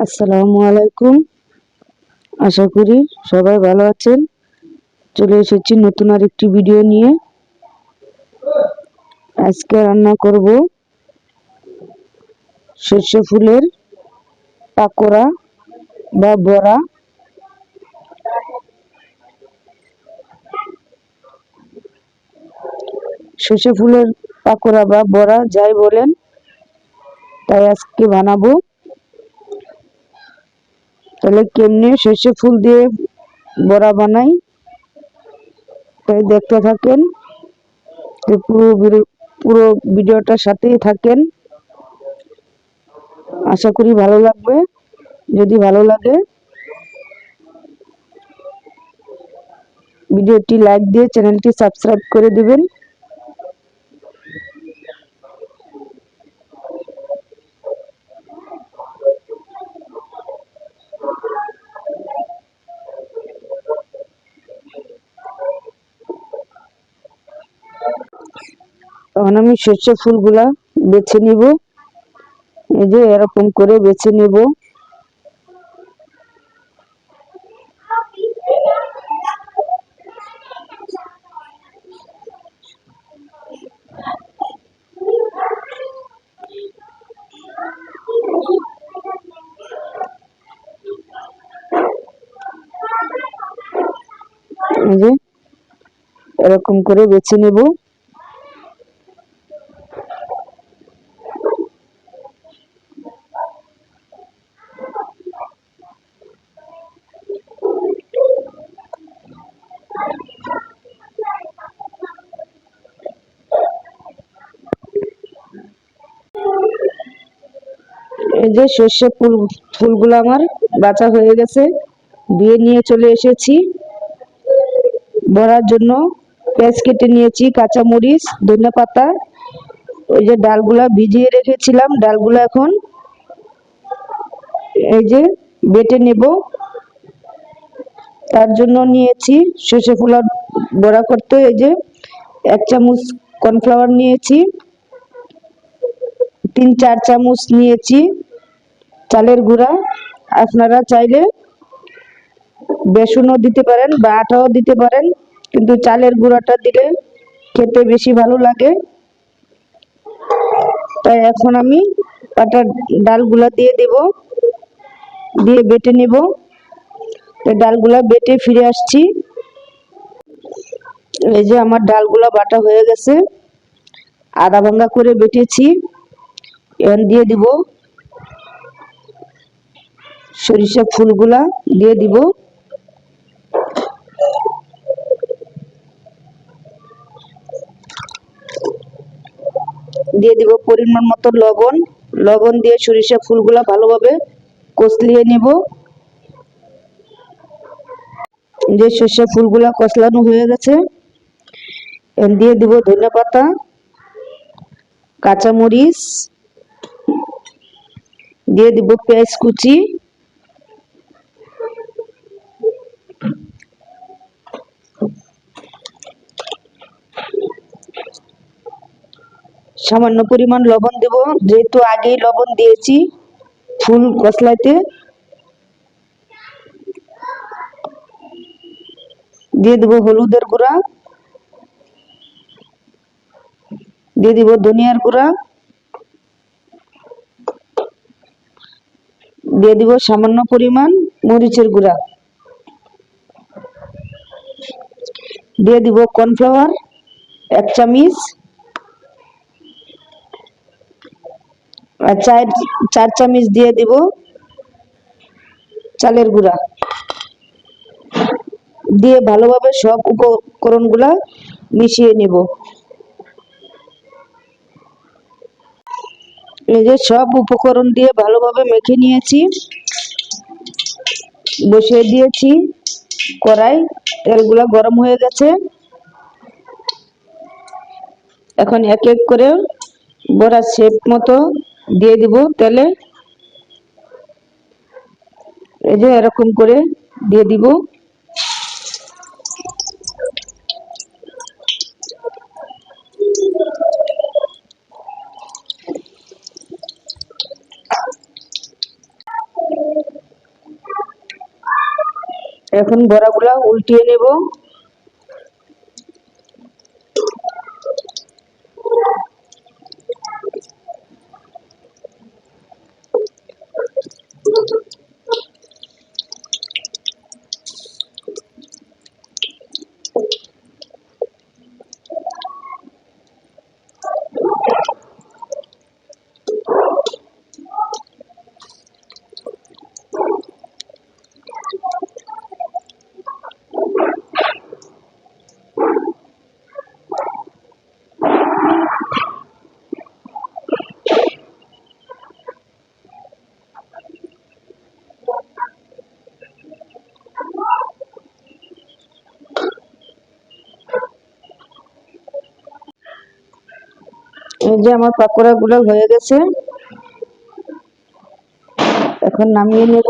আসসালামু আলাইকুম। আশা করি সবাই ভালো আছেন। চলে এসেছি নতুন আর একটি ভিডিও নিয়ে। আজকে রান্না করব সর্ষে ফুলের পাকোড়া বা বড়া। সর্ষে ফুলের পাকোড়া বা বড়া যাই বলেন, তাই আজকে বানাবো। তাহলে কেমনে সর্ষে ফুল দিয়ে বড়া বানাই? তাই দেখতে থাকেন। পুরো পুরো ভিডিওটার সাথেই থাকেন। আশা করি ভালো লাগবে। যদি ভালো লাগে, ভিডিওটি লাইক দিয়ে চ্যানেলটি সাবস্ক্রাইব করে দিবেন। তখন আমি সর্ষে ফুলগুলা বেছে নিব। এই যে এরকম করে বেছে নেব। এরকম করে বেছে নেব। এই যে সর্ষে ফুল, ফুলগুলো আমার বাঁচা হয়ে গেছে। দিয়ে নিয়ে চলে এসেছি। বড়ার জন্য পেঁয়াজ কেটে নিয়েছি, কাঁচামরিচ, ধনে পাতা। ওই যে ডালগুলা ভিজিয়ে রেখেছিলাম, ডালগুলো এখন এই যে বেটে নেব। তার জন্য নিয়েছি সর্ষে ফুলার বড়া করতে, এই যে এক চামচ কর্নফ্লাওয়ার নিয়েছি, তিন, চার চামচ নিয়েছি। চালের গুঁড়া, আপনারা চাইলে বেসনও দিতে পারেন বা আটাও দিতে পারেন, কিন্তু চালের গুঁড়াটা দিলে খেতে বেশি ভালো লাগে। তাই এখন আমি পাটার ডালগুলা দিয়ে দেব, দিয়ে বেটে নেব। ডালগুলা বেটে ফিরে আসছি। এই যে আমার ডালগুলা বাটা হয়ে গেছে, আদা ভাঙ্গা করে বেটেছি এখন দিয়ে দিব। সরিষা ফুলগুলা দিয়ে দিব। দিয়ে দিব পরিমাণ মতো লবণ। লবণ দিয়ে সরিষা ফুলগুলা ভালোভাবে কষলিয়ে নেব। যে সরিষা ফুলগুলা কষলানো হয়ে গেছে। দিয়ে দিব ধনে পাতা, কাঁচামরিচ। দিয়ে দিব পেঁয়াজ কুচি। সামান্য পরিমাণ লবণ দেব। যেহেতু আগেই লবণ দিয়েছি ফুল কসলাইতে দিয়ে দেব হলুদের গুঁড়া। দিয়ে দিব ধনিয়ার গুঁড়া। দিয়ে দিব সামান্য পরিমাণ মরিচের গুঁড়া। দিয়ে দিব কর্নফ্লাওয়ার এক চামচ। চার চার চামচ দিয়ে দিব চালের গুঁড়া। দিয়ে ভালোভাবে সব উপকরণগুলা মিশিয়ে নিব। এই যে সব উপকরণ দিয়ে ভালোভাবে মেখে নিয়েছি। বসিয়ে দিয়েছি। কড়াই, তেলগুলা গরম হয়ে গেছে। এখন এক এক করে বড়া শেপ মতো দিয়ে দিব তেলে। এই যে এরকম করে দিয়ে দিব। এখন বড়াগুলা উল্টিয়ে নেব। যে আমার পাকোড়া গুলো হয়ে গেছে এখন নামিয়ে নেব।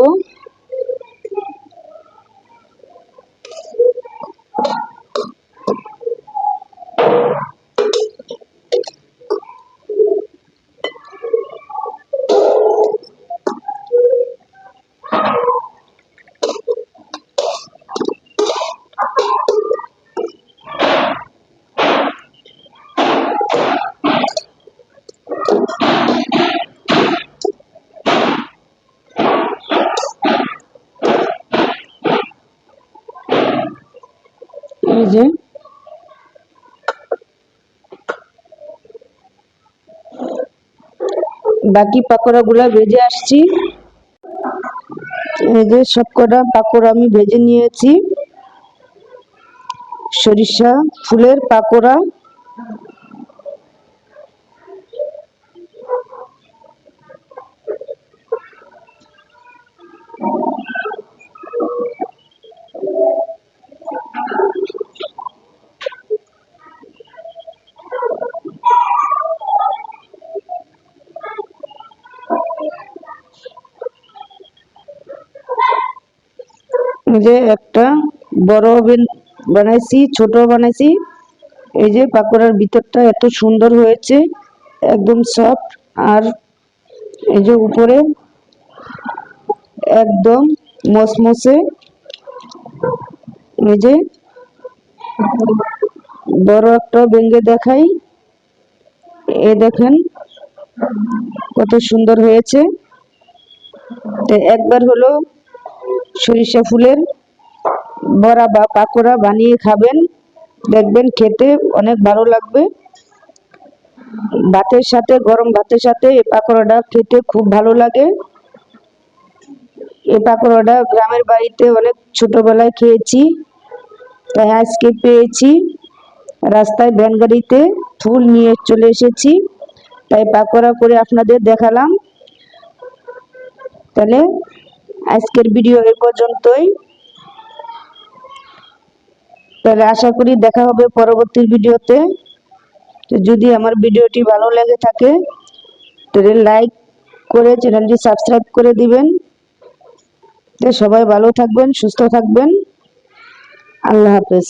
এই বাকি পাকোড়া গুলা ভেজে আসছি। এই যে সবকটা পাকোড়া আমি ভেজে নিয়েছি। সরিষা, ফুলের পাকোড়া। যে একটা বড় ওভেন বানাইছি, ছোট বানাইছি। এই যে পাকোড়ার ভিতরটা এত সুন্দর হয়েছে, একদম সফট আর এই যে উপরে একদম মসমসে এই যে বড় একটা ভেঙে দেখাই। এ দেখেন কত সুন্দর হয়েছে। একবার হলো সরিষা ফুলের বড়া বা পাকোড়া বানিয়ে খাবেন। দেখবেন খেতে অনেক ভালো লাগবে। ভাতের সাথে, গরম ভাতের সাথে এই পাকোড়াটা খেতে খুব ভালো লাগে। এই পাকোড়াটা গ্রামের বাড়িতে অনেক ছোটবেলায় খেয়েছি, তাই আজকে পেয়েছি। রাস্তায় ভ্যান গাড়িতে ফুল নিয়ে চলে এসেছি, তাই পাকোড়া করে আপনাদের দেখালাম। তাহলে আজকের ভিডিও এ পর্যন্তই। তাহলে আশা করি দেখা হবে পরবর্তী ভিডিওতে যদি আমার ভিডিওটি ভালো লেগে থাকে, তাহলে লাইক করে চ্যানেলটি সাবস্ক্রাইব করে দিবেন। সবাই ভালো থাকবেন, সুস্থ থাকবেন। আল্লাহ হাফেজ।